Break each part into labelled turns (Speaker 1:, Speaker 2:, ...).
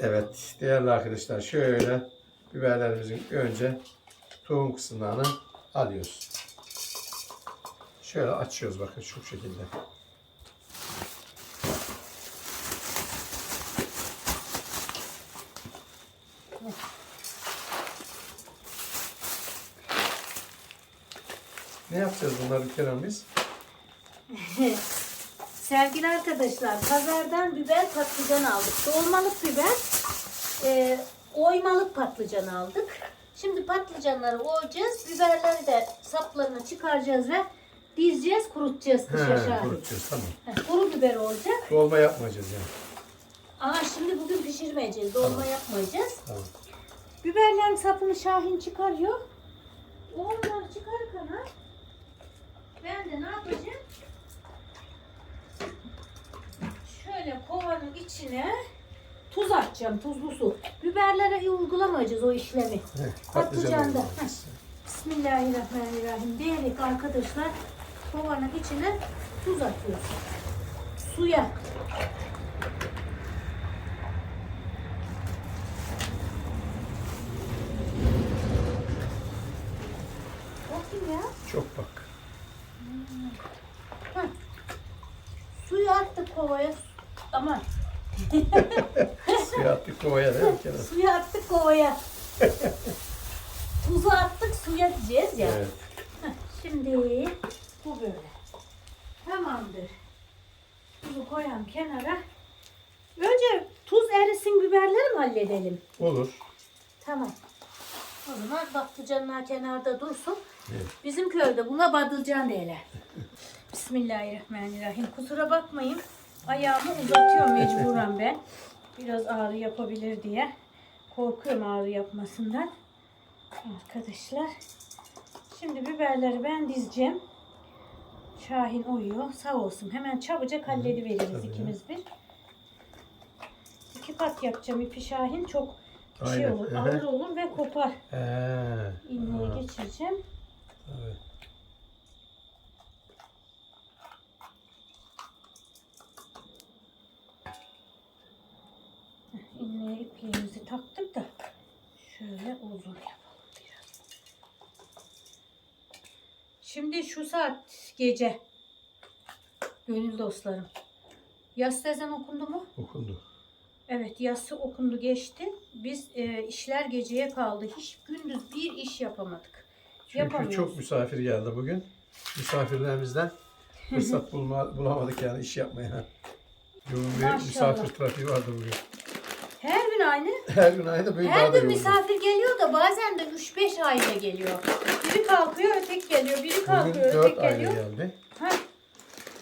Speaker 1: Evet değerli arkadaşlar şöyle biberlerimizin önce tohum kısımlarını alıyoruz. Şöyle açıyoruz bakın şu şekilde. Ne yapacağız bunları Kerem biz?
Speaker 2: Sevgili arkadaşlar, pazardan biber patlıcan aldık. Dolmalık biber, e, oymalık patlıcan aldık. Şimdi patlıcanları oyacağız, biberleri de saplarını çıkaracağız ve dizeceğiz, kurutacağız kış aşağı.
Speaker 1: kurutacağız tamam.
Speaker 2: Heh, Kuru biber olacak.
Speaker 1: Dolma yapmayacağız yani.
Speaker 2: Ama şimdi bugün pişirmeyeceğiz, dolma
Speaker 1: Tamam.
Speaker 2: yapmayacağız.
Speaker 1: Tamam.
Speaker 2: Biberlerin sapını Şahin çıkarıyor. Onları çıkarırken ben de ne yapacağım? Şöyle kovanın içine tuz atacağım, tuzlu su. Biberlere uygulamayacağız o işlemi.
Speaker 1: Heh,
Speaker 2: Patlıcan da.
Speaker 1: olacağız.
Speaker 2: Bismillahirrahmanirrahim diyerek arkadaşlar kovanın içine tuz atıyoruz. Suya. Bakayım ya.
Speaker 1: Çok bak.
Speaker 2: Suyu attık kovaya. Aman.
Speaker 1: Suya attık kovaya değil mi Kerem?
Speaker 2: Suyu attık kovaya. Tuzu attık suya diyeceğiz ya.
Speaker 1: Evet.
Speaker 2: Heh, Şimdi bu böyle. Tamamdır. Tuzu koyalım kenara. Önce tuz erisin biberleri mi halledelim?
Speaker 1: Olur.
Speaker 2: Tamam. O zaman patlıcanlar kenarda dursun.
Speaker 1: Evet.
Speaker 2: Bizim köyde buna badılcan derler. Bismillahirrahmanirrahim. Kusura bakmayın. Ayağımı uzatıyorum mecburen ben. Biraz ağrı yapabilir diye. Korkuyorum ağrı yapmasından. Arkadaşlar. Şimdi biberleri ben dizeceğim. Şahin uyuyor. Sağ olsun. Hemen çabucak hallediveririz
Speaker 1: Tabii.
Speaker 2: ikimiz bir. İki kat yapacağım ipi Şahin. Çok şey
Speaker 1: Aynen.
Speaker 2: olur. Ağır olur ve kopar. İlmeği
Speaker 1: Ha,
Speaker 2: geçireceğim.
Speaker 1: tabii.
Speaker 2: İlmeğe ipliğimizi taktık da şöyle uzun yapalım biraz. Şimdi şu saat gece gönül dostlarım. Yas ezan okundu mu?
Speaker 1: Okundu.
Speaker 2: Evet yası okundu geçti. Biz e, işler geceye kaldı. Hiç gündüz bir iş yapamadık.
Speaker 1: Çünkü çok misafir geldi bugün. Misafirlerimizden fırsat bulma, bulamadık yani iş yapmaya. Yoğun bir
Speaker 2: Maşallah.
Speaker 1: misafir trafiği vardı bugün.
Speaker 2: Gün aynı.
Speaker 1: Her gün ayda böyle
Speaker 2: Her
Speaker 1: daha da
Speaker 2: gün
Speaker 1: yoğun.
Speaker 2: misafir geliyor da bazen de 3-5 aile geliyor. Biri kalkıyor öteki geliyor. Biri
Speaker 1: Bugün
Speaker 2: kalkıyor öteki
Speaker 1: aile
Speaker 2: geliyor.
Speaker 1: geldi.
Speaker 2: Ha,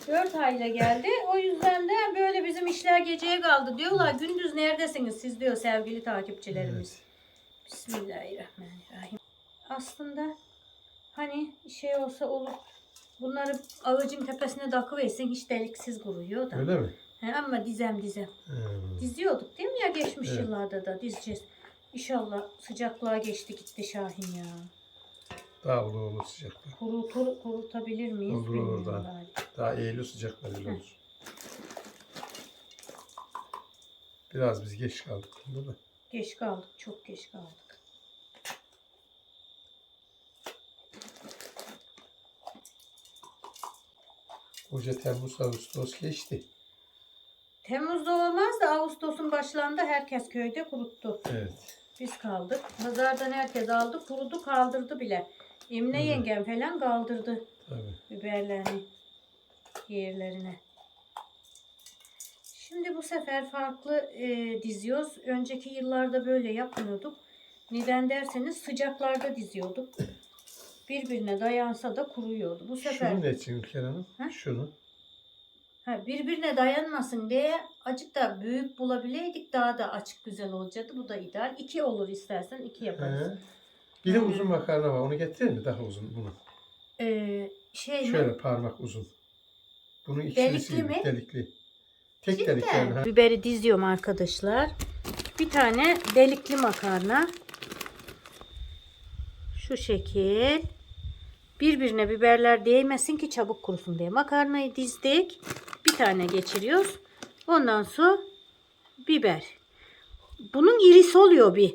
Speaker 2: dört aile geldi. O yüzden de böyle bizim işler geceye kaldı. Diyorlar gündüz neredesiniz siz diyor sevgili takipçilerimiz. Bismillahirrahmanirrahim. Aslında hani şey olsa olur. Bunları ağacın tepesine takıversin hiç deliksiz kuruyor da.
Speaker 1: Öyle mi?
Speaker 2: He, ama dizem dizem.
Speaker 1: Hmm.
Speaker 2: Diziyorduk değil mi ya geçmiş
Speaker 1: Evet.
Speaker 2: yıllarda da dizeceğiz. İnşallah sıcaklığa geçti gitti Şahin ya.
Speaker 1: Daha olur olur sıcaklar.
Speaker 2: Kurutur, kurutabilir miyiz?
Speaker 1: Olur, olur daha.
Speaker 2: galiba.
Speaker 1: Daha Eylül sıcakları olur. Biraz biz geç kaldık bunda da.
Speaker 2: Geç kaldık, çok geç kaldık.
Speaker 1: Koca Temmuz Ağustos geçti.
Speaker 2: Temmuz'da olmaz da Ağustos'un başlarında herkes köyde kuruttu.
Speaker 1: Evet.
Speaker 2: Biz kaldık. Pazardan herkes aldı, kurudu, kaldırdı bile. Emine
Speaker 1: Hı
Speaker 2: yengem falan kaldırdı
Speaker 1: Tabii.
Speaker 2: biberlerini yerlerine. Şimdi bu sefer farklı e, diziyoruz. Önceki yıllarda böyle yapmıyorduk. Neden derseniz sıcaklarda diziyorduk. Birbirine dayansa da kuruyordu. Bu sefer
Speaker 1: Şunu ne için Ülker Hanım?
Speaker 2: Ha?
Speaker 1: Şunu.
Speaker 2: Ha, birbirine dayanmasın diye açık da büyük bulabileydik daha da açık güzel olacaktı. Bu da ideal. İki olur istersen iki yaparız.
Speaker 1: He. Bir de
Speaker 2: Hı.
Speaker 1: uzun makarna var. Onu getirir mi? Daha uzun bunu.
Speaker 2: Ee, şey mi?
Speaker 1: Şöyle parmak uzun. Bunun ikisi
Speaker 2: Delikli mi?
Speaker 1: Delikli. Tek delikli yani.
Speaker 2: Biberi diziyorum arkadaşlar. Bir tane delikli makarna. Şu şekil. Birbirine biberler değmesin ki çabuk kurusun diye. Makarnayı dizdik. Bir tane geçiriyoruz. Ondan sonra biber. bunun irisi oluyor bir.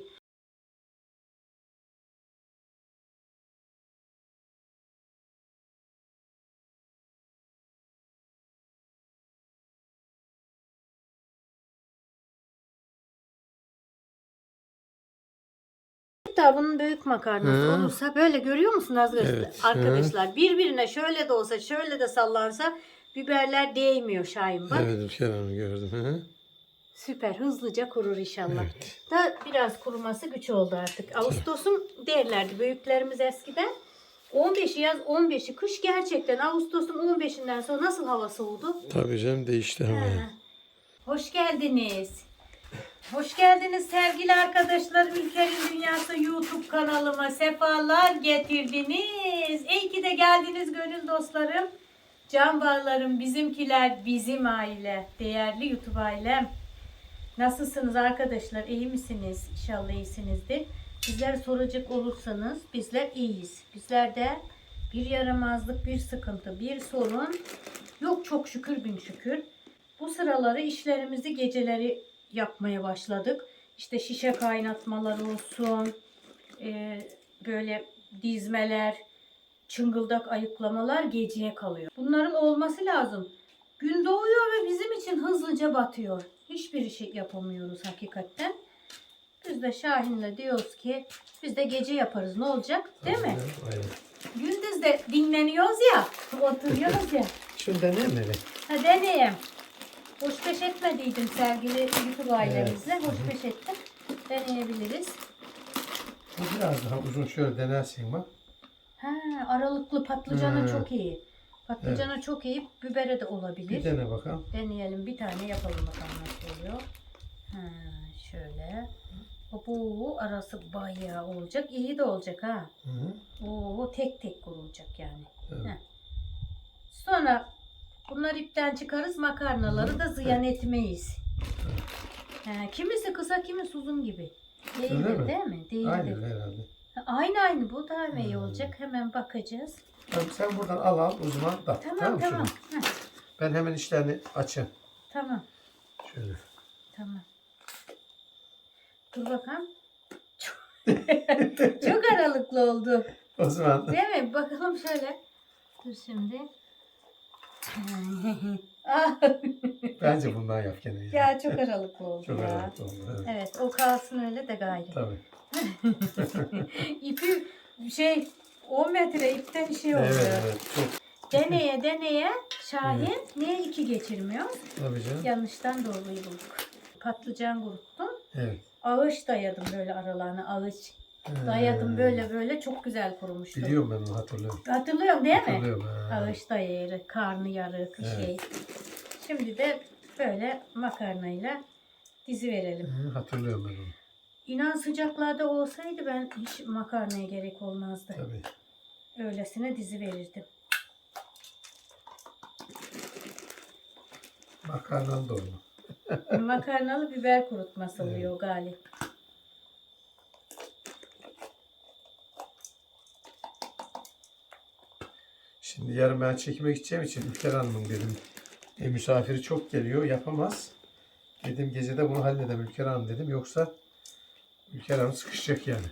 Speaker 2: Hatta bunun büyük makarnası
Speaker 1: Hı.
Speaker 2: olursa böyle görüyor musunuz?
Speaker 1: Evet.
Speaker 2: Arkadaşlar birbirine şöyle de olsa şöyle de sallansa biberler değmiyor Şahin bak.
Speaker 1: Evet Ülker Hanım gördüm. Hı.
Speaker 2: Süper hızlıca kurur inşallah.
Speaker 1: Evet.
Speaker 2: Da biraz kuruması güç oldu artık. Ağustos'un derlerdi büyüklerimiz eskiden. 15'i yaz 15'i kış gerçekten Ağustos'un 15'inden sonra nasıl hava soğudu?
Speaker 1: Tabii canım değişti
Speaker 2: Ha.
Speaker 1: havaya.
Speaker 2: Hoş geldiniz. Hoş geldiniz sevgili arkadaşlar. Ülkenin Dünyası YouTube kanalıma sefalar getirdiniz. İyi ki de geldiniz gönül dostlarım. Can bağlarım, bizimkiler, bizim aile. Değerli YouTube ailem. Nasılsınız arkadaşlar? İyi misiniz? İnşallah iyisinizdir. Bizler soracak olursanız bizler iyiyiz. Bizlerde bir yaramazlık, bir sıkıntı, bir sorun yok çok şükür bin şükür. Bu sıraları işlerimizi geceleri yapmaya başladık. İşte şişe kaynatmalar olsun, e, böyle dizmeler, çıngıldak ayıklamalar geceye kalıyor. Bunların olması lazım. Gün doğuyor ve bizim için hızlıca batıyor. Hiçbir şey yapamıyoruz hakikaten. Biz de Şahin'le diyoruz ki biz de gece yaparız ne olacak değil mi?
Speaker 1: Aynen.
Speaker 2: Gündüz de dinleniyoruz ya, oturuyoruz ya.
Speaker 1: Şunu deneyim mi?
Speaker 2: Ha deneyeyim. Hoş beş etmediydim sevgili YouTube ailemizle. Hoş beş ettim. Deneyebiliriz.
Speaker 1: Biraz daha uzun şöyle denersin bak.
Speaker 2: Ha, aralıklı patlıcana
Speaker 1: Hmm.
Speaker 2: çok iyi. Patlıcana çok iyi. Bibere de
Speaker 1: Bir
Speaker 2: olabilir.
Speaker 1: dene bakalım.
Speaker 2: Deneyelim. Bir tane yapalım bakalım nasıl oluyor. Ha, şöyle. Bu arası bayağı olacak. İyi de olacak ha.
Speaker 1: Hı hı.
Speaker 2: Oo, tek tek kurulacak yani.
Speaker 1: Evet.
Speaker 2: Heh. Sonra bunları ipten çıkarız. Makarnaları da ziyan etmeyiz. He, kimisi kısa kimisi uzun gibi.
Speaker 1: Öyle mi?
Speaker 2: değil mi? Değildir.
Speaker 1: Aynen herhalde.
Speaker 2: Aynı aynı bu iyi
Speaker 1: Hmm.
Speaker 2: olacak? Hemen bakacağız.
Speaker 1: Tamam, sen buradan al al uzman da.
Speaker 2: Tamam tamam. Heh,
Speaker 1: Ben hemen işlerini açayım.
Speaker 2: tamam
Speaker 1: Şöyle.
Speaker 2: tamam. Dur bakalım. Çok, çok aralıklı oldu.
Speaker 1: O zaman
Speaker 2: Değil mi? Bakalım şöyle. Dur şimdi.
Speaker 1: Bence bundan yap gene. ya.
Speaker 2: ya çok aralıklı oldu
Speaker 1: Çok
Speaker 2: ya.
Speaker 1: önemli oldu. Evet.
Speaker 2: Evet o kalsın öyle de gayrı.
Speaker 1: Tabii.
Speaker 2: İpi şey 10 metre ipten şey oldu.
Speaker 1: Evet evet. Çok.
Speaker 2: Deneye deneye Şahin niye iki geçirmiyor?
Speaker 1: Tabii canım.
Speaker 2: Yanlıştan doğruyu bulduk. Patlıcan kuruttum.
Speaker 1: Evet.
Speaker 2: Ağaç dayadım böyle aralarına ağaç.
Speaker 1: Ee,
Speaker 2: Dayadım böyle böyle çok güzel kurumuştu.
Speaker 1: Biliyorum ben onu hatırlıyorum.
Speaker 2: Hatırlıyorsun değil mi?
Speaker 1: Hatırlıyorum. ha.
Speaker 2: Ağaç dayarı, karnı yarık
Speaker 1: Evet.
Speaker 2: şey. Şimdi de böyle makarnayla dizi verelim.
Speaker 1: Hı, hatırlıyorum ben onu.
Speaker 2: İnan sıcaklarda olsaydı ben hiç makarnaya gerek olmazdı.
Speaker 1: Tabii.
Speaker 2: Öylesine dizi verirdim.
Speaker 1: Makarnalı da onu.
Speaker 2: Makarnalı biber kurutması oluyor galip.
Speaker 1: Şimdi yarın ben çekime gideceğim için Ülker Hanım'ın dedim e, misafiri çok geliyor yapamaz. Dedim gecede bunu halledem Ülker Hanım dedim yoksa Ülker Hanım sıkışacak yani.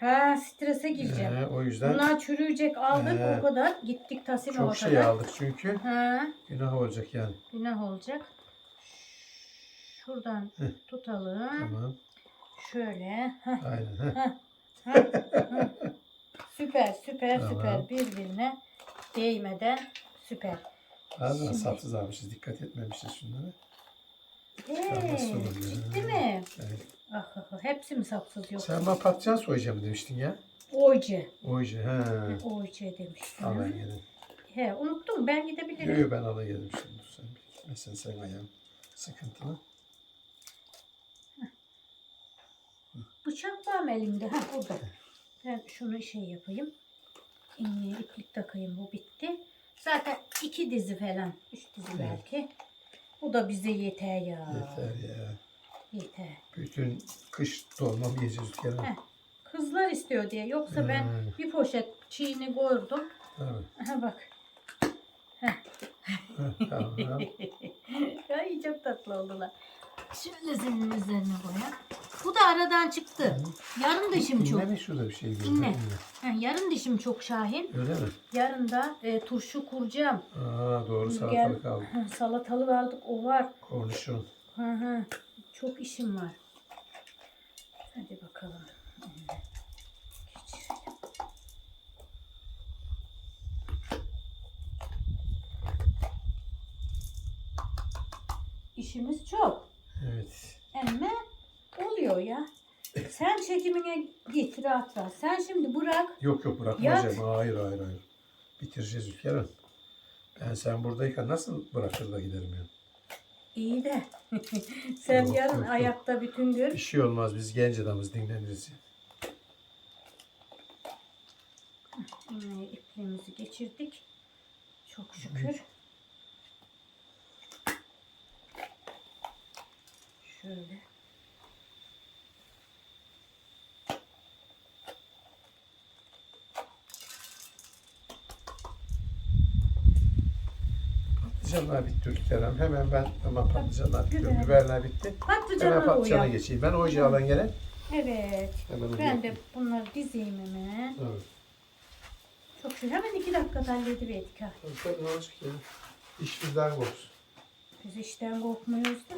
Speaker 2: Ha strese gireceğim.
Speaker 1: Ee, o yüzden
Speaker 2: Bunlar çürüyecek aldık
Speaker 1: Ee,
Speaker 2: o kadar. Gittik Tasimova
Speaker 1: çok şey aldık çünkü
Speaker 2: Ha,
Speaker 1: günah olacak yani.
Speaker 2: günah olacak. Şuradan
Speaker 1: Heh.
Speaker 2: tutalım.
Speaker 1: Tamam.
Speaker 2: Şöyle. Heh,
Speaker 1: Aynen. heh.
Speaker 2: Süper süper
Speaker 1: Tamam.
Speaker 2: süper birbirine değmeden süper.
Speaker 1: Bazen
Speaker 2: Şimdi-
Speaker 1: sapsız almışız. Dikkat etmemişiz şunlara.
Speaker 2: Ee,
Speaker 1: oluyor?
Speaker 2: ciddi mi?
Speaker 1: Evet.
Speaker 2: Ah, ah, ah, hepsi mi sapsız yok?
Speaker 1: Sen bana patlıcan soyacağım demiştin ya.
Speaker 2: Oyce.
Speaker 1: Oyca. He.
Speaker 2: Oyce demiştim.
Speaker 1: Al ben gelin.
Speaker 2: He unuttum ben gidebilirim.
Speaker 1: Yok yok ben ala geldim şimdi. Dur Sen mesela sen ayağın sıkıntılı.
Speaker 2: Bıçak var mı elimde? Ha burada. Ben şunu şey yapayım. İplik takayım bu bitti. Zaten iki dizi falan. Üç dizi
Speaker 1: Evet.
Speaker 2: belki. Bu da bize yeter ya.
Speaker 1: Yeter ya.
Speaker 2: Yeter.
Speaker 1: Bütün kış dolmam yiyeceğiz Hanım.
Speaker 2: Heh. Kızlar istiyor diye. Yoksa ben
Speaker 1: Hmm.
Speaker 2: bir poşet çiğini koydum.
Speaker 1: Tabii.
Speaker 2: Aha bak.
Speaker 1: Heh, tamam.
Speaker 2: Ay çok tatlı oldular. Şöyle senin üzerine koyalım. Bu da aradan çıktı. Yarın dişim çok.
Speaker 1: İnne mi şurada bir şey görüyor?
Speaker 2: İnne. Ha, yarın dişim çok Şahin.
Speaker 1: Öyle mi?
Speaker 2: Yarın da e, turşu kuracağım.
Speaker 1: Aa doğru salatalık aldım.
Speaker 2: Ha, salatalık aldık o var.
Speaker 1: Kornişon.
Speaker 2: Hı hı. Çok işim var. Hadi bakalım. İşimiz çok.
Speaker 1: Evet.
Speaker 2: Emme oluyor ya. Sen çekimine git rahat rahat. Sen şimdi bırak.
Speaker 1: Yok yok bırakmayacağım.
Speaker 2: Yat.
Speaker 1: Hayır hayır hayır. Bitireceğiz Ülker Hanım. Ben sen buradayken nasıl bırakır da giderim ya?
Speaker 2: İyi de. Sen
Speaker 1: Yok,
Speaker 2: yarın
Speaker 1: yok, yok.
Speaker 2: ayakta bütün gün
Speaker 1: Bir şey olmaz biz genç adamız dinleniriz. ya.
Speaker 2: İpliğimizi geçirdik. Çok şükür. Şöyle.
Speaker 1: Patlıcanlar bitti Ülker Hanım. Hemen ben ama patlıcanlar bitti.
Speaker 2: Güzel.
Speaker 1: Biberler bitti. Hemen
Speaker 2: Patlıcanı
Speaker 1: patlıcana
Speaker 2: uyan.
Speaker 1: geçeyim. Ben ocağı alan gene.
Speaker 2: Evet.
Speaker 1: Hemen
Speaker 2: Ben de bunları dizeyim hemen.
Speaker 1: Evet.
Speaker 2: Çok şükür. Hemen iki dakikada hallediverdik ha.
Speaker 1: Tabii ne olacak ya? İş bizden kopsun.
Speaker 2: Biz işten korkmuyoruz da.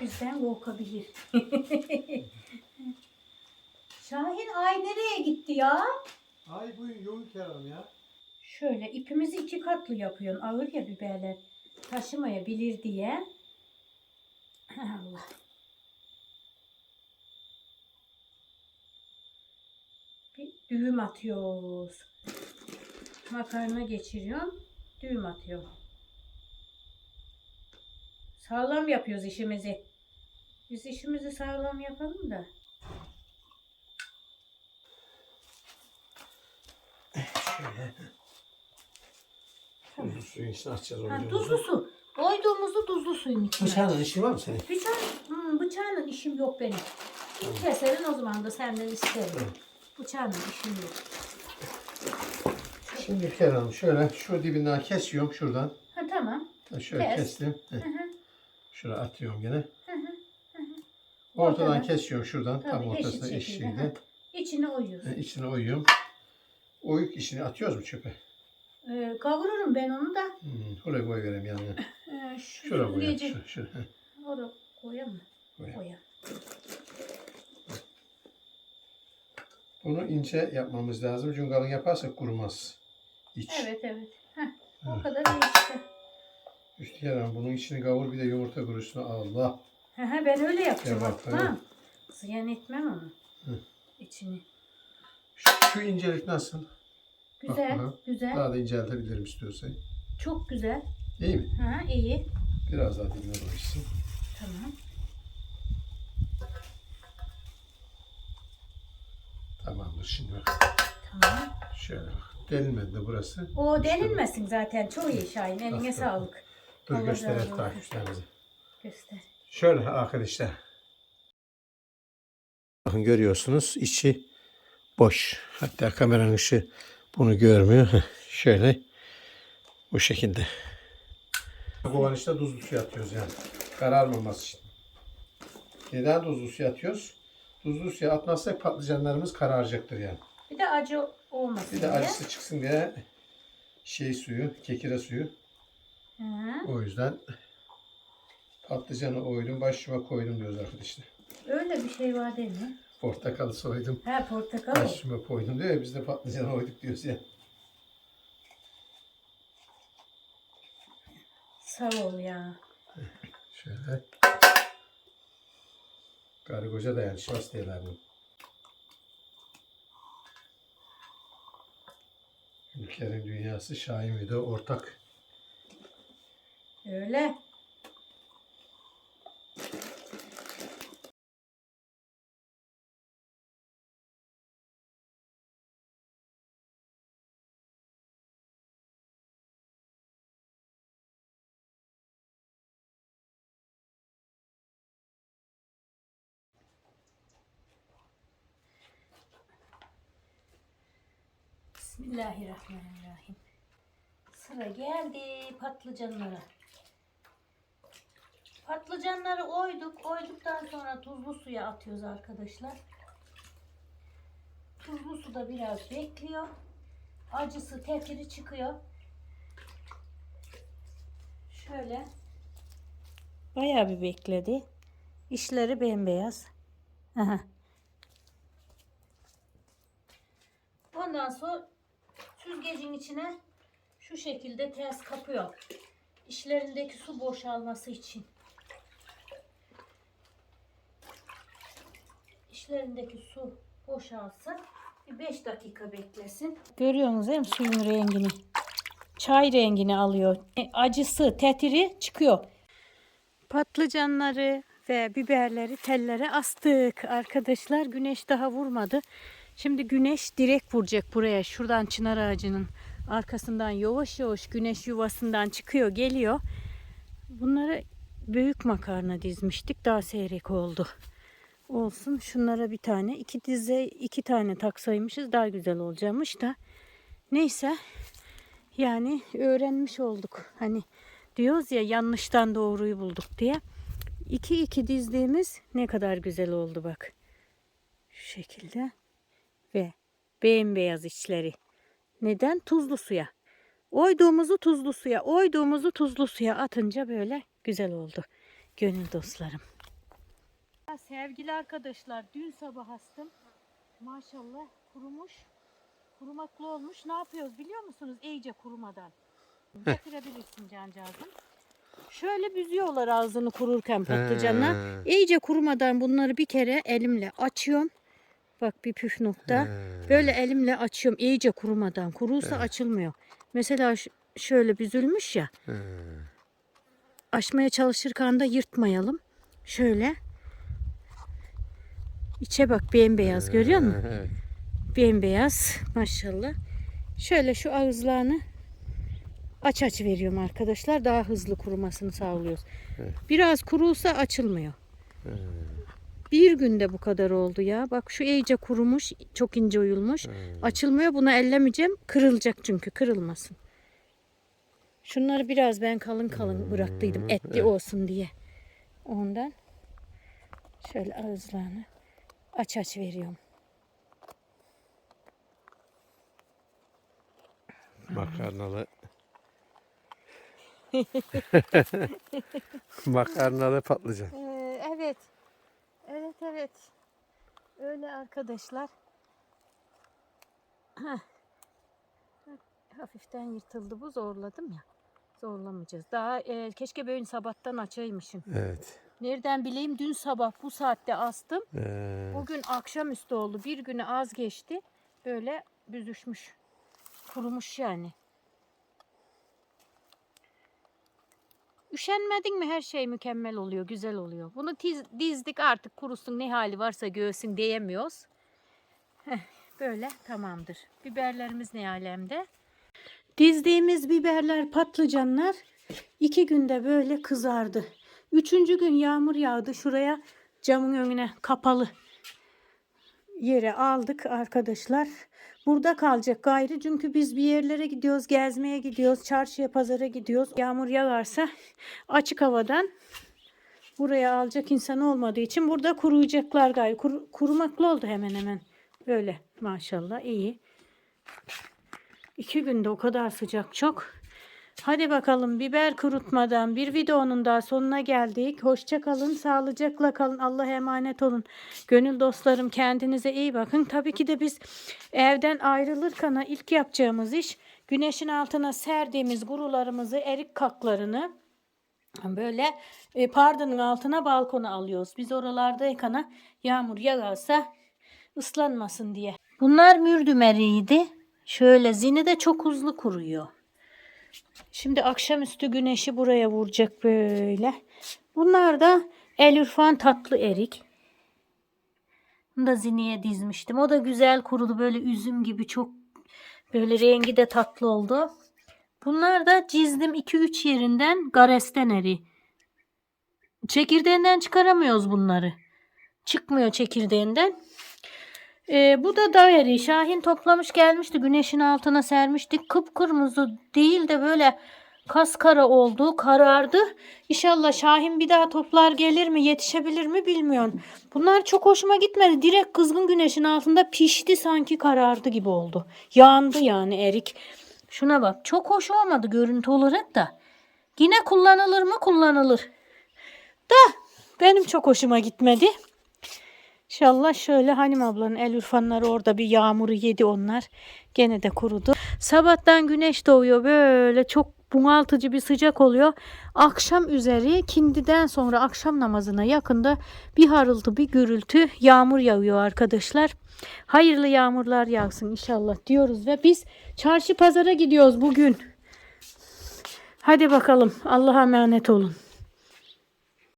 Speaker 2: Bizden korkabilir. Şahin ay nereye gitti ya?
Speaker 1: Ay buyurun yoğun Hanım ya.
Speaker 2: Şöyle ipimizi iki katlı yapıyorsun. Ağır ya biberler taşımayabilir diye. Allah. Bir düğüm atıyoruz. Makarna geçiriyorum. Düğüm atıyorum. Sağlam yapıyoruz işimizi. Biz işimizi sağlam yapalım da.
Speaker 1: Şöyle. Tuzlu suyun içine açacağız
Speaker 2: Ha,
Speaker 1: oyduğumuzu.
Speaker 2: tuzlu su. Oyduğumuzu tuzlu suyun içine.
Speaker 1: Bıçağın işi var mı senin?
Speaker 2: Bıçak, hmm, bıçağla işim yok benim. İlk keserin o zaman da senden isterim. Bıçağla işim yok.
Speaker 1: Şimdi Hanım şöyle şu dibinden kesiyorum şuradan.
Speaker 2: Ha tamam.
Speaker 1: Ha, Şöyle
Speaker 2: Kes.
Speaker 1: kestim. Heh.
Speaker 2: Hı hı,
Speaker 1: Şuraya atıyorum gene. Ortadan kesiyorum şuradan.
Speaker 2: Tabii,
Speaker 1: Tam
Speaker 2: eşit
Speaker 1: ortasına
Speaker 2: şekilde,
Speaker 1: eşiğinde.
Speaker 2: hı. İçine oyuyorsun.
Speaker 1: E, içine oyuyorum. Oyuk işini atıyoruz mu çöpe?
Speaker 2: Ee, kavururum ben onu da.
Speaker 1: Hmm, oraya koy vereyim yanına.
Speaker 2: Ee, şu
Speaker 1: Şuraya koyalım. Şu, şu, heh,
Speaker 2: Oraya koyayım mı?
Speaker 1: koyalım.
Speaker 2: Koyayım.
Speaker 1: Bunu ince yapmamız lazım. Çünkü kalın yaparsak kurumaz. İç.
Speaker 2: Evet evet. Heh, o kadar iyi işte.
Speaker 1: Üstü yaran bunun içini kavur bir de yumurta kurusunu Allah.
Speaker 2: Hı hı, ben öyle yapacağım. Atmam.
Speaker 1: evet.
Speaker 2: Ziyan etmem onu.
Speaker 1: Hı.
Speaker 2: İçini.
Speaker 1: Şu, şu incelik nasıl?
Speaker 2: Güzel,
Speaker 1: bakalım.
Speaker 2: güzel.
Speaker 1: Daha da inceltebilirim istiyorsan.
Speaker 2: Çok güzel.
Speaker 1: İyi mi?
Speaker 2: Ha, iyi.
Speaker 1: Biraz daha dibine dolaşsın.
Speaker 2: Tamam.
Speaker 1: Tamamdır şimdi bak.
Speaker 2: Tamam.
Speaker 1: Şöyle bak. Delinmedi de burası.
Speaker 2: O delinmesin zaten. Çok iyi Şahin. Eline sağlık.
Speaker 1: Dur gösterelim takipçilerimize.
Speaker 2: Göster.
Speaker 1: Şöyle arkadaşlar. Bakın görüyorsunuz içi boş. Hatta kameranın ışığı bunu görmüyor. Şöyle bu şekilde. Bu işte tuzlu su atıyoruz yani. Kararmaması için. Neden tuzlu su atıyoruz? Tuzlu suya atmazsak patlıcanlarımız kararacaktır yani.
Speaker 2: Bir de acı olmasın
Speaker 1: Bir de
Speaker 2: diye.
Speaker 1: acısı çıksın diye şey suyu, kekire suyu.
Speaker 2: Hı.
Speaker 1: O yüzden patlıcanı oydum, başıma koydum diyoruz arkadaşlar.
Speaker 2: Öyle bir şey var değil mi?
Speaker 1: Portakalı soydum,
Speaker 2: Ha portakal.
Speaker 1: başıma koydum diyor ya biz de patlıcanı oyduk diyoruz ya.
Speaker 2: Sağ ol ya.
Speaker 1: Şöyle. Karı koca dayanışmaz diyorlar bu. Ülkenin dünyası Şahin ve de ortak.
Speaker 2: Öyle. Bismillahirrahmanirrahim. Sıra geldi patlıcanlara. Patlıcanları oyduk. Oyduktan sonra tuzlu suya atıyoruz arkadaşlar. Tuzlu suda biraz bekliyor. Acısı tetiri çıkıyor. Şöyle. Bayağı bir bekledi. İşleri bembeyaz. Aha. Ondan sonra süzgecin içine şu şekilde ters kapıyor. İşlerindeki su boşalması için. İşlerindeki su boşalsın. Bir 5 dakika beklesin. Görüyorsunuz değil mi suyun rengini? Çay rengini alıyor. E, Acısı, tetiri çıkıyor. Patlıcanları ve biberleri tellere astık. Arkadaşlar güneş daha vurmadı. Şimdi güneş direkt vuracak buraya. Şuradan çınar ağacının arkasından yavaş yavaş güneş yuvasından çıkıyor, geliyor. Bunları büyük makarna dizmiştik. Daha seyrek oldu. Olsun. Şunlara bir tane. iki dize iki tane taksaymışız. Daha güzel olacakmış da. Neyse. Yani öğrenmiş olduk. Hani diyoruz ya yanlıştan doğruyu bulduk diye. İki iki dizdiğimiz ne kadar güzel oldu bak. Şu şekilde. Ve bembeyaz içleri. Neden? Tuzlu suya. Oyduğumuzu tuzlu suya, oyduğumuzu tuzlu suya atınca böyle güzel oldu. Gönül dostlarım. Sevgili arkadaşlar, dün sabah astım. Maşallah kurumuş. Kurumaklı olmuş. Ne yapıyoruz biliyor musunuz? İyice kurumadan. Getirebilirsin cancağızım. Şöyle büzüyorlar ağzını kururken patlıcanlar.
Speaker 1: He.
Speaker 2: İyice kurumadan bunları bir kere elimle açıyorum. Bak bir püf nokta. Böyle elimle açıyorum iyice kurumadan. Kuruysa açılmıyor. Mesela şöyle büzülmüş ya. Açmaya çalışırken de yırtmayalım. Şöyle. İçe bak bembeyaz görüyor musun?
Speaker 1: Evet.
Speaker 2: Bembeyaz maşallah. Şöyle şu ağızlarını aç aç veriyorum arkadaşlar. Daha hızlı kurumasını sağlıyoruz. Biraz kuruysa açılmıyor. Bir günde bu kadar oldu ya. Bak şu iyice kurumuş, çok ince oyulmuş. Açılmıyor. Bunu ellemeyeceğim. Kırılacak çünkü. Kırılmasın. Şunları biraz ben kalın kalın bıraktıydım. Etli olsun diye. Ondan şöyle ağızlarını aç aç veriyorum.
Speaker 1: Makarnalı. Makarnalı patlıcan.
Speaker 2: Ee, evet. Evet evet. Öyle arkadaşlar. Heh. Hafiften yırtıldı bu zorladım ya. Zorlamayacağız. Daha e, keşke böyle sabahtan açaymışım.
Speaker 1: Evet.
Speaker 2: Nereden bileyim dün sabah bu saatte astım.
Speaker 1: Ee,
Speaker 2: Bugün akşamüstü oldu. Bir günü az geçti. Böyle büzüşmüş. Kurumuş yani. Üşenmedin mi her şey mükemmel oluyor, güzel oluyor. Bunu tiz, dizdik artık kurusun ne hali varsa göğsün diyemiyoruz. Böyle tamamdır. Biberlerimiz ne alemde? Dizdiğimiz biberler, patlıcanlar iki günde böyle kızardı. Üçüncü gün yağmur yağdı. Şuraya camın önüne kapalı yere aldık arkadaşlar. Burada kalacak gayrı çünkü biz bir yerlere gidiyoruz, gezmeye gidiyoruz, çarşıya, pazara gidiyoruz. Yağmur yağarsa açık havadan buraya alacak insan olmadığı için burada kuruyacaklar gayrı. Kuru- kurumaklı oldu hemen hemen. Böyle maşallah iyi. İki günde o kadar sıcak çok. Hadi bakalım biber kurutmadan bir videonun daha sonuna geldik. Hoşça kalın, sağlıcakla kalın. Allah'a emanet olun. Gönül dostlarım kendinize iyi bakın. Tabii ki de biz evden ayrılırken ilk yapacağımız iş güneşin altına serdiğimiz gurularımızı, erik kaklarını böyle e, pardonun altına balkona alıyoruz. Biz oralardayken yağmur yağarsa ıslanmasın diye. Bunlar mürdümeriydi. Şöyle zini de çok hızlı kuruyor. Şimdi akşamüstü güneşi buraya vuracak böyle. Bunlar da Elürfan tatlı erik. Bunu da ziniye dizmiştim. O da güzel kurudu böyle üzüm gibi çok böyle rengi de tatlı oldu. Bunlar da cizdim 2-3 yerinden garesten eri. Çekirdeğinden çıkaramıyoruz bunları. Çıkmıyor çekirdeğinden. Ee, bu da dağ eriği. Şahin toplamış gelmişti. Güneşin altına sermiştik. Kıpkırmızı değil de böyle Kaskara oldu, karardı. İnşallah Şahin bir daha toplar gelir mi, yetişebilir mi bilmiyorum. Bunlar çok hoşuma gitmedi. Direkt kızgın güneşin altında pişti sanki karardı gibi oldu. Yandı yani erik. Şuna bak çok hoş olmadı görüntü olarak da. Yine kullanılır mı? Kullanılır. Da benim çok hoşuma gitmedi. İnşallah şöyle Hanim ablanın el ürfanları orada bir yağmuru yedi onlar. Gene de kurudu. Sabahtan güneş doğuyor böyle çok bunaltıcı bir sıcak oluyor. Akşam üzeri kindiden sonra akşam namazına yakında bir harıltı bir gürültü yağmur yağıyor arkadaşlar. Hayırlı yağmurlar yağsın inşallah diyoruz ve biz çarşı pazara gidiyoruz bugün. Hadi bakalım Allah'a emanet olun.